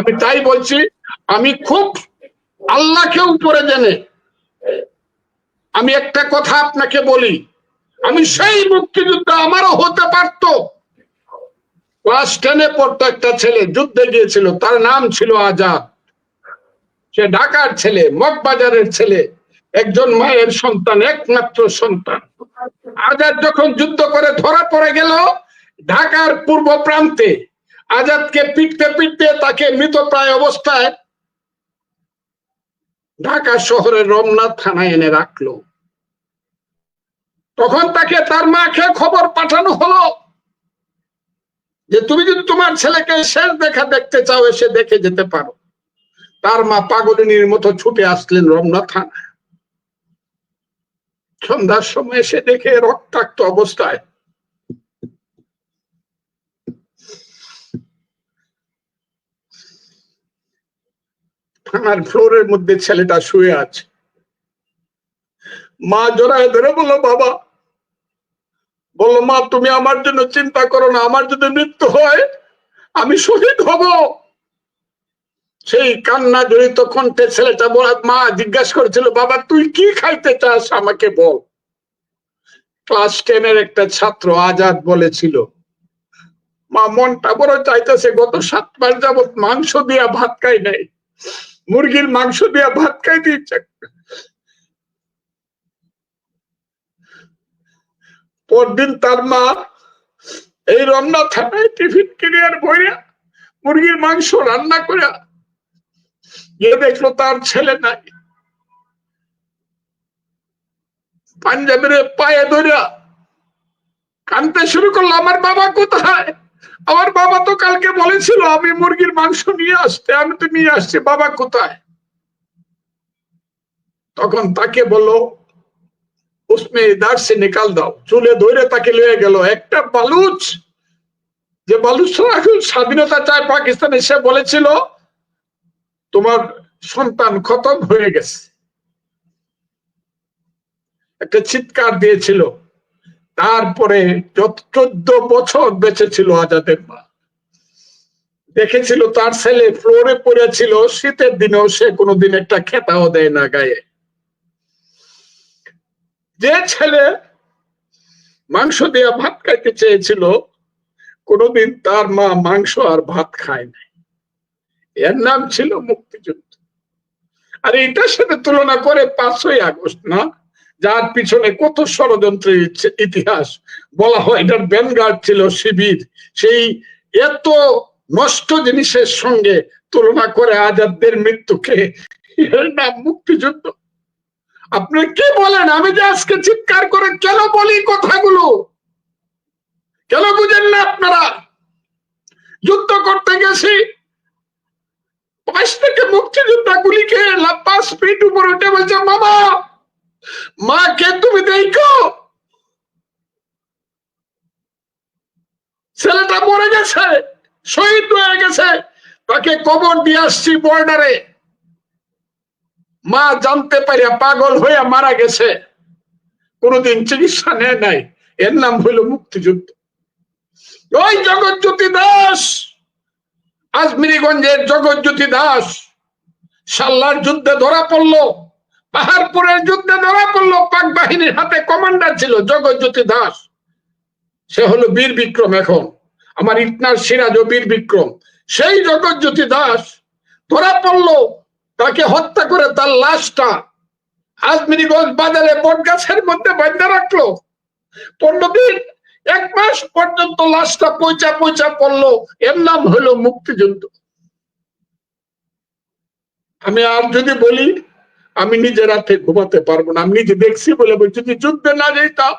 আমি তাই বলছি, আমি খুব আল্লাহকে উপরে জেনে আমি একটা কথা আপনাকে বলি, আমি সেই মুক্তিযুদ্ধ আমারও হতে পারত। ক্লাস টেনে পড়তো একটা ছেলে, যুদ্ধে গিয়েছিল, তার নাম ছিল আজাদ। সে ঢাকার ছেলে, মগবাজারের ছেলে, একজন মায়ের সন্তান, একমাত্র সন্তান। আজাদ যখন যুদ্ধ করে ধরা পড়ে গেল, ঢাকার পূর্ব প্রান্তে আজাদকে পিটতে পিটতে তাকে মৃতপ্রায় অবস্থায় ঢাকা শহরের রমনা থানায় এনে রাখল। তখন তাকে তার মাকে খবর পাঠানো হলো যে, তুমি যদি তোমার ছেলেকে শেষ দেখা দেখতে চাও, এসে দেখে যেতে পারো। তার মা পাগলিনীর মতো ছুটে আসলেন রমনা থানা সন্ধ্যার সময় এসে দেখে রক্তাক্ত অবস্থায় থানার ফ্লোরের মধ্যে ছেলেটা শুয়ে আছে। মা জোড়ায় ধরে বলল, বাবা। বলল, মা, তুমি আমার জন্য চিন্তা করো না, আমার যদি মৃত্যু হয়, আমি শহীদ হব। সেই কান্না জড়িত কণ্ঠে ছেলেটা বলা মা জিজ্ঞাসা করেছিল, বাবা, তুই কি খাইতে চাস, আমাকে বল। ক্লাস টেনের একটা ছাত্র আজাদ বলেছিল, মা, মনটা বড় চাইতেছে, গত সাত মাস যাবত মাংস দিয়া ভাত খাই নাই। মুরগির মাংস দিয়া ভাত খাই দিচ্ছে পরদিন তার মা এই রমনা থানায় টিফিন কিনে বইয়া মুরগির মাংস রান্না করে গিয়ে দেখল তার ছেলে নাই। পাঞ্জাবের পায়ে ধরিয়া কানতে শুরু করল, আমার বাবা কোথায়? আমার বাবা তো কালকে বলেছিল আমি মুরগির মাংস নিয়ে আসতে, আমি তো নিয়ে আসছি, বাবা কোথায়? তখন তাকে বলল, উসমে দাঁড় সে নিকাল দাও। চুলে ধরে তাকে লয়ে গেল। একটা বালুচ, যে বালুচ এখন স্বাধীনতা চায় পাকিস্তান এসে বলেছিল, তোমার সন্তান খতম হয়ে গেছে। একটা চিৎকার দিয়েছিল। তারপরে চোদ্দ বছর বেঁচে ছিল আজাদের মা। দেখেছিল তার ছেলে ফ্লোরে পড়েছিল, শীতের দিনেও সে কোনোদিন একটা খেতাও দেয় না গায়ে। যে ছেলে মাংস দিয়ে ভাত খাইতে চেয়েছিল, কোনোদিন তার মা মাংস আর ভাত খায় নাই। এর নাম ছিল মুক্তিযুদ্ধ। আর এটার সাথে তুলনা করে পাঁচই আগস্ট না, যার পিছনে কত ষড়যন্ত্রের ইতিহাস বলা হয়, এটার ব্যানগার্ড ছিল শিবির। সেই এত নষ্ট জিনিসের সঙ্গে তুলনা করে আজাদদের মৃত্যুকে এর নাম মুক্তিযুদ্ধ। আপনি কি বলেন? আমি যে আজকে চিৎকার করে কেন বলি কথাগুলো? কেন বুঝেন না আপনারা? যুদ্ধ করতে গেছি পাশ থেকে মুক্তিযোদ্ধা গুলিকে পাঁচ ফিট উপর উঠে বলছে, মামা, মাকে তুমি দেখো। ছেলেটা মরে গেছে। শহীদ হয়ে গেছে। তাকে কবর দিয়ে আসছি বর্ডারে মা জানতে পারিয়া পাগল হইয়া মারা গেছে। কোনদিন চিকিৎসা নেয় নাই। এর নাম হইল মুক্তিযুদ্ধ। ওই জগৎজ্যোতি দাস, আজমিরিগঞ্জের জগৎজ্যোতি দাস, সাল্লার যুদ্ধে ধরা পড়ল, পাহাড়পুরের যুদ্ধে ধরা পড়ল, পাক বাহিনীর হাতে কমান্ডার ছিল জগৎজ্যোতি দাস। সে হলো বীর বিক্রম এখন। আমার ইটনার সিরাজ ও বীর বিক্রম। সেই জগৎজ্যোতি দাস ধরা পড়ল, তাকে হত্যা করে তার লাশটা আজমিরিগঞ্জ বাজারে বট গাছের মধ্যে বান্ধা রাখল। পনেরো এক মাস পর্যন্ত লাশটা পয়চা পয়চা পড়ল। এর নাম হলো মুক্তিযুদ্ধ। আমি আর যদি বলি, আমি নিজে রাতে ঘুমাতে পারব না। আমি নিজে দেখছি বলে বলছি, যদি যুদ্ধে না যেতাম,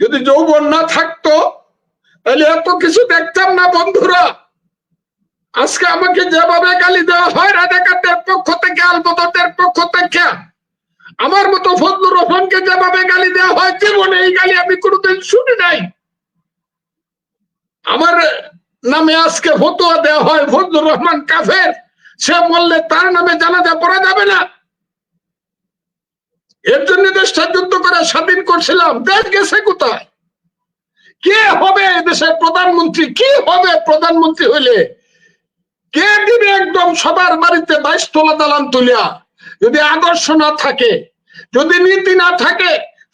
যদি যৌবন না থাকতো তাহলে এত কিছু দেখতাম না, বন্ধুরা। আজকে আমাকে যেভাবে গালি দেওয়া হয়, রাজাকারদের পক্ষ থেকে আলবদরদের পক্ষ থেকে, আমার মতো ফজলুর রহমানকে যেভাবে গালি দেওয়া হয় জীবনে এই গালি আমি কোনোদিন শুনি নাই। আমার নামে আজকে ফতুয়া দেওয়া হয় ফজলুর রহমান কাফের। সে বললে তার নামে জানাজা পড়া যাবে না। এর জন্য দেশটা যুদ্ধ করে স্বাধীন করছিলাম। দেশ গেছে কোথায়? কে হবে দেশের প্রধানমন্ত্রী? কি হবে প্রধানমন্ত্রী হইলে? কে দিবে একদম সবার বাড়িতে বাইশ তোলা দালান তুলিয়া? যদি আদর্শ না থাকে, যদি নীতি না থাকে,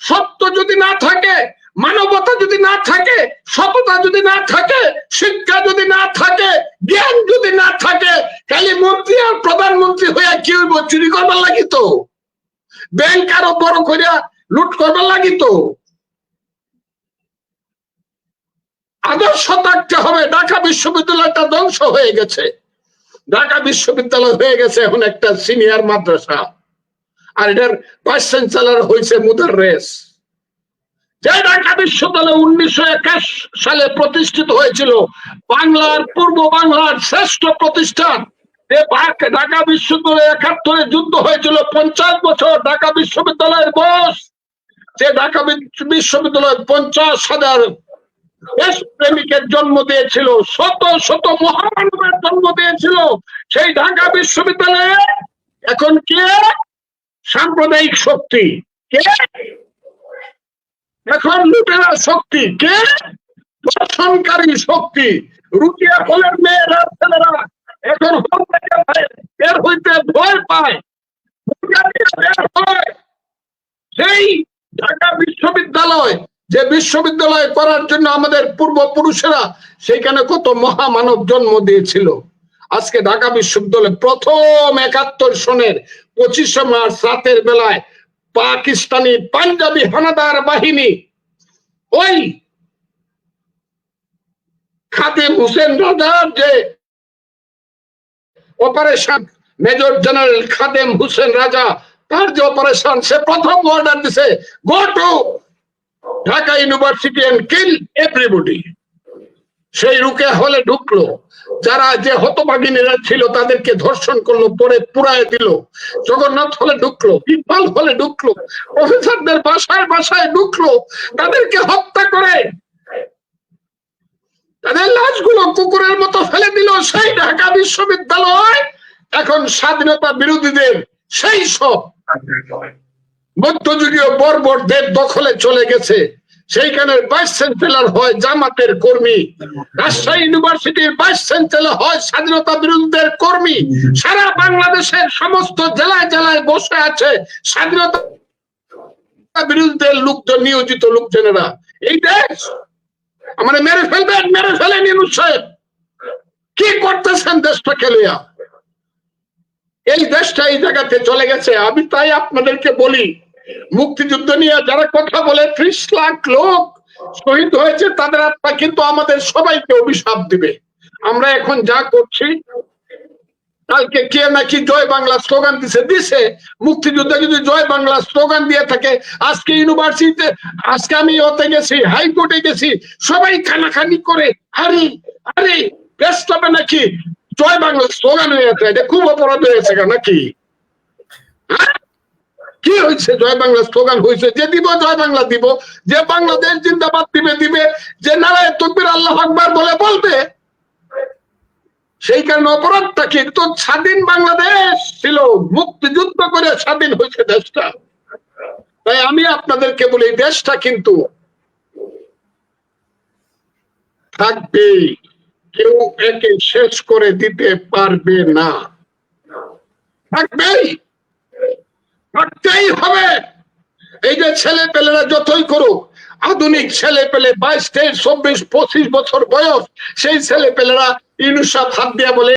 সত্য যদি না থাকে, মানবতা যদি না থাকে, সততা যদি না থাকে, শিক্ষা যদি না থাকে, জ্ঞান যদি না থাকে, খালি মন্ত্রী আর প্রধানমন্ত্রী হইয়া কি হইব? চুরি করবার লাগিত ব্যাংক আরও বড় করিয়া লুট করবার লাগি তো আদর্শ থাকতে হবে, ঢাকা বিশ্ববিদ্যালয়টা ধ্বংস হয়ে গেছে। ঢাকা বিশ্ববিদ্যালয় হয়ে গেছে এখন একটা সিনিয়র মাদ্রাসা। আর এটার ভাইস চ্যান্সেলর হয়েছে মুদার রেস। যে ঢাকা বিশ্ববিদ্যালয় উনিশশো একাশ সালে প্রতিষ্ঠিত হয়েছিল, বাংলার পূর্ব বাংলার শ্রেষ্ঠ প্রতিষ্ঠান ঢাকা বিশ্ববিদ্যালয় একাত্তরে যুদ্ধ হয়েছিল, পঞ্চাশ বছর ঢাকা বিশ্ববিদ্যালয়ের বস যে ঢাকা বিশ্ববিদ্যালয় পঞ্চাশ হাজার দেশ প্রেমিকের জন্ম দিয়েছিল, শত শত মহামানবের জন্ম দিয়েছিল। সেই ঢাকা বিশ্ববিদ্যালয়ে এখন কে? সাম্প্রদায়িক শক্তি। কে? এখন লুটেরা শক্তি। কে? দর্শনকারী শক্তি। রুকিয়া কোলের মেয়েরা, ছেলেরা এখন হল থেকে বের হইতে ভয় পায়। সেই ঢাকা বিশ্ববিদ্যালয় যে বিশ্ববিদ্যালয় করার জন্য আমাদের পূর্বপুরুষেরা সেখানে কত মহামানব জন্ম দিয়েছিল। আজকে ঢাকা বিশ্ববিদ্যালয় প্রথম একাত্তর সনের পঁচিশে মার্চ রাতের বেলায় পাকিস্তানি পাঞ্জাবি হানাদার বাহিনী ওই খাদিম হোসেন রাজার যে অপারেশন মেজর জেনারেল খাদেম হোসেন রাজা, তার যে অপারেশন সে প্রথম অর্ডার দিছে go to Dhaka university and kill everybody. সেই রুকে হলে ঢুকলো। যারা যে হতভাগিনীরা ছিল তাদেরকে ধর্ষণ করল, পরে পুরায় দিল। জগন্নাথ হলে ঢুকলো, ইকবাল হলে ঢুকলো প্রফেসরদের বাসায় বাসায় ঢুকলো, তাদেরকে হত্যা করে। তাদের লাশগুলো কুকুরের মতো ফেলে দিল সেই ঢাকা বিশ্ববিদ্যালয়। এখন স্বাধীনতা বিরোধীদের সেই সব। মধ্যযুগীয় বর্বরদের দখলে চলে গেছে। সেইখানে ভাইস চ্যান্সেলর হয় জামাতের কর্মী। রাজশাহী ইউনিভার্সিটির ভাইস চ্যান্সেলর হয় স্বাধীনতা বিরোধীদের কর্মী। সারা বাংলাদেশের সমস্ত জেলায় জেলায় বসে আছে স্বাধীনতা বিরোধীদের লোকজন, নিয়োজিত লোকজনেরা। এই দেশ আমার মেরে ফেলবেন, মেরে ফেলেন ইনুস সাহেব। কি করতেছেন দেশটাকে লইয়া এই দেশটা এই জায়গাতে চলে গেছে। আমি তাই আপনাদেরকে বলি মুক্তিযুদ্ধ নিয়ে যারা কথা বলে, ত্রিশ লাখ লোক শহীদ হয়েছে, তাদের আত্মা কিন্তু আমাদের সবাইকে অভিশাপ দিবে। আমরা এখন যা করছি, কালকে কে নাকি জয় বাংলা স্লোগান দিছে দিছে। মুক্তিযুদ্ধে যদি জয় বাংলা স্লোগান দিয়ে থাকে, আজকে ইউনিভার্সিটিতে, আজকে আমি ওতে গেছি, হাইকোর্টে গেছি, সবাই খানাখানি করে, আরে আরে, ব্যস্ত হবে নাকি? জয় বাংলা স্লোগান হয়েছে এটা খুব অপরাধ হয়েছে নাকি? হ্যাঁ? কি হয়েছে? জয় বাংলা স্লোগান হয়েছে। যে দিব, জয় বাংলা দিব। যে বাংলাদেশ জিন্দাবাদ দিবে দিবে। যে নারায় তকবির আল্লাহ আকবার বলে বলবে, সেই কারণে অপরাধটা কিন্তু স্বাধীন বাংলাদেশ ছিল। মুক্তিযুদ্ধ করে স্বাধীন হয়েছে দেশটা। তাই আমি আপনাদেরকে বলি দেশটা কিন্তু থাকবে, কেউ একে শেষ করে দিতে পারবে না। থাকবেই। থাকতেই হবে। এই যে ছেলে পেলেরা যতই করুক, আধুনিক ছেলে পেলে বাইশ, তেইশ, চব্বিশ, পঁচিশ বছর বয়স, সেই ছেলে পেলেরা ইনুসাফ হাত দিয়া বলে